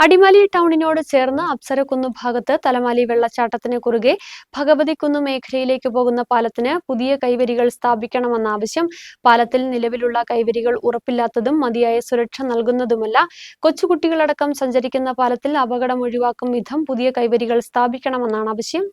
അടിമാലി ടൗണിനോട് ചേർന്ന് അപ്സരക്കുന്ന് ഭാഗത്ത് തലമാലി വെള്ളച്ചാട്ടത്തിന് കുറുകെ ഭഗവതിക്കുന്ന് മേഖലയിലേക്ക് പോകുന്ന പാലത്തിന് പുതിയ കൈവരികൾ സ്ഥാപിക്കണമെന്ന ആവശ്യം പാലത്തിൽ നിലവിലുള്ള കൈവരികൾ ഉറപ്പില്ലാത്തതും മതിയായ സുരക്ഷ നൽകുന്നതുമല്ല. കൊച്ചുകുട്ടികളടക്കം സഞ്ചരിക്കുന്ന പാലത്തിൽ അപകടം ഒഴിവാക്കും വിധം പുതിയ കൈവരികൾ സ്ഥാപിക്കണമെന്നാണ് ആവശ്യം.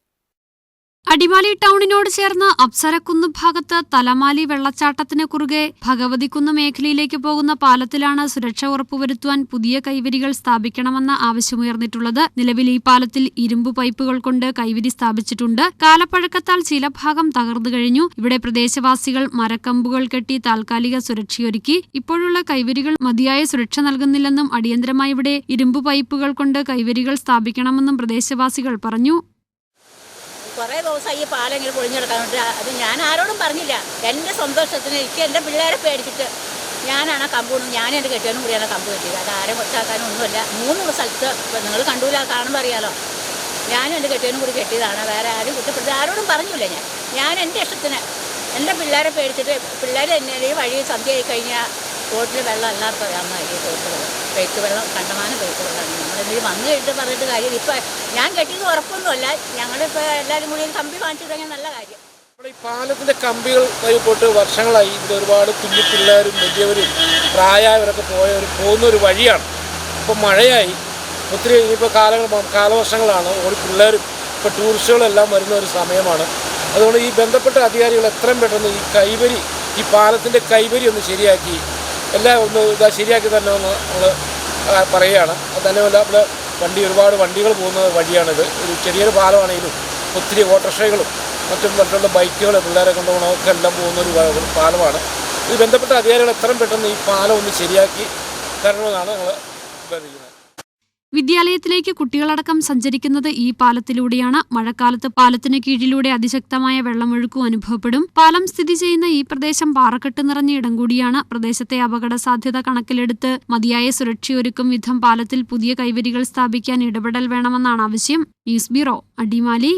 അടിമാലി ടൗണിനോട് ചേർന്ന് അപ്സരക്കുന്ന് ഭാഗത്ത് തലമാലി വെള്ളച്ചാട്ടത്തിന് കുറുകെ ഭഗവതിക്കുന്ന് മേഖലയിലേക്ക് പോകുന്ന പാലത്തിലാണ് സുരക്ഷ ഉറപ്പുവരുത്തുവാൻ പുതിയ കൈവരികൾ സ്ഥാപിക്കണമെന്ന ആവശ്യമുയർന്നിട്ടുള്ളത്. നിലവിൽ ഈ പാലത്തിൽ ഇരുമ്പ് പൈപ്പുകൾ കൊണ്ട് കൈവരി സ്ഥാപിച്ചിട്ടുണ്ട്. കാലപ്പഴക്കത്താൽ ചില ഭാഗം തകർന്നു കഴിഞ്ഞു. ഇവിടെ പ്രദേശവാസികൾ മരക്കമ്പുകൾ കെട്ടി താൽക്കാലിക സുരക്ഷയൊരുക്കി. ഇപ്പോഴുള്ള കൈവരികൾ മതിയായ സുരക്ഷ നൽകുന്നില്ലെന്നും അടിയന്തരമായി ഇവിടെ ഇരുമ്പ് പൈപ്പുകൾ കൊണ്ട് കൈവരികൾ സ്ഥാപിക്കണമെന്നും പ്രദേശവാസികൾ പറഞ്ഞു. കുറേ ദിവസമായി ഈ പാലം ഇങ്ങനെ അത് ഞാൻ ആരോടും പറഞ്ഞില്ല. എന്റെ സന്തോഷത്തിന് എനിക്ക് എന്റെ പിള്ളേരെ പേടിച്ചിട്ട് ഞാനാണ് ആ കമ്പ് ഞാൻ എന്റെ കെട്ടിയനും കൂടിയാണ് കമ്പ് കെട്ടിയത്. അത് ആരെ കൊച്ചാക്കാനും ഒന്നുമില്ല. മൂന്ന് സ്ഥലത്ത് നിങ്ങൾ കണ്ടൂല കാണുമ്പോൾ അറിയാലോ. ഞാനും എന്റെ കെട്ടിയനും കൂടി കെട്ടിയതാണ്. വേറെ ആരും കുറ്റപ്പെടുത്തി ആരോടും പറഞ്ഞില്ല ഞാൻ. ഞാൻ എന്റെ ഇഷ്ടത്തിന് എന്റെ പിള്ളേരെ പേടിച്ചിട്ട് പിള്ളേർ തന്നെ വഴി സന്ധ്യയായി കഴിഞ്ഞാൽ ബോട്ടിൽ വെള്ളം എല്ലാവർക്കും അറിയാവുന്ന ഈ തോട്ടിൽ പെയ്ത്ത് വെള്ളം കണ്ടമാനം പെയ്ത്ത് വെള്ളമാണ്. നമ്മളെന്തെങ്കിലും വന്നു കഴിഞ്ഞിട്ട് പറഞ്ഞിട്ട് കാര്യം ഇപ്പം ഞാൻ കെട്ടിയത് ഉറപ്പൊന്നുമല്ല. ഞങ്ങളിപ്പോൾ എല്ലാവരും കൂടി കമ്പി വാങ്ങിച്ചു തുടങ്ങിയ നല്ല കാര്യം. നമ്മുടെ ഈ പാലത്തിന്റെ കമ്പികൾ വഴി പോയിട്ട് വർഷങ്ങളായി ഇതിൽ ഒരുപാട് കുഞ്ഞു പിള്ളേരും വലിയവരും പ്രായമായവരൊക്കെ പോയവരും പോകുന്ന ഒരു വഴിയാണ്. ഇപ്പോൾ മഴയായി. ഒത്തിരി ഇനിയിപ്പോൾ കാലങ്ങൾ കാലവർഷങ്ങളാണ്. ഒരു പിള്ളേരും ഇപ്പോൾ ടൂറിസ്റ്റുകളെല്ലാം വരുന്ന ഒരു സമയമാണ്. അതുകൊണ്ട് ഈ ബന്ധപ്പെട്ട അധികാരികൾ എത്രയും പെട്ടെന്ന് ഈ കൈവരി ഈ പാലത്തിന്റെ കൈവരി ഒന്ന് ശരിയാക്കി എല്ലാം ഒന്ന് ഇതാ ശരിയാക്കി തന്നെ ഒന്ന് നമ്മൾ പറയുകയാണ്. തന്നെയല്ല ഇവിടെ വണ്ടി ഒരുപാട് വണ്ടികൾ പോകുന്ന വഴിയാണിത്. ഒരു ചെറിയൊരു പാലമാണെങ്കിലും ഒത്തിരി ഓട്ടോറിക്ഷകളും മറ്റും മറ്റുള്ള ബൈക്കുകൾ പിള്ളേരെ കൊണ്ടുപോകണമൊക്കെ എല്ലാം പോകുന്ന ഒരു പാലമാണ്. ഇത് ബന്ധപ്പെട്ട അധികാരികൾ എത്രയും പെട്ടെന്ന് ഈ പാലം ഒന്ന് ശരിയാക്കി തരണമെന്നാണ് ഞങ്ങൾ അഭ്യർത്ഥിക്കുന്നത്. വിദ്യാലയത്തിലേക്ക് കുട്ടികളടക്കം സഞ്ചരിക്കുന്നത് ഈ പാലത്തിലൂടെയാണ്. മഴക്കാലത്ത് പാലത്തിന് കീഴിലൂടെ അതിശക്തമായ വെള്ളമൊഴുക്കും അനുഭവപ്പെടും. പാലം സ്ഥിതി ചെയ്യുന്ന ഈ പ്രദേശം പാറക്കെട്ട് നിറഞ്ഞ ഇടം കൂടിയാണ്. പ്രദേശത്തെ അപകട സാധ്യത കണക്കിലെടുത്ത് മതിയായ സുരക്ഷയൊരുക്കും വിധം പാലത്തിൽ പുതിയ കൈവരികൾ സ്ഥാപിക്കാൻ ഇടപെടൽ വേണമെന്നാണ് ആവശ്യം. News bureau Adimali.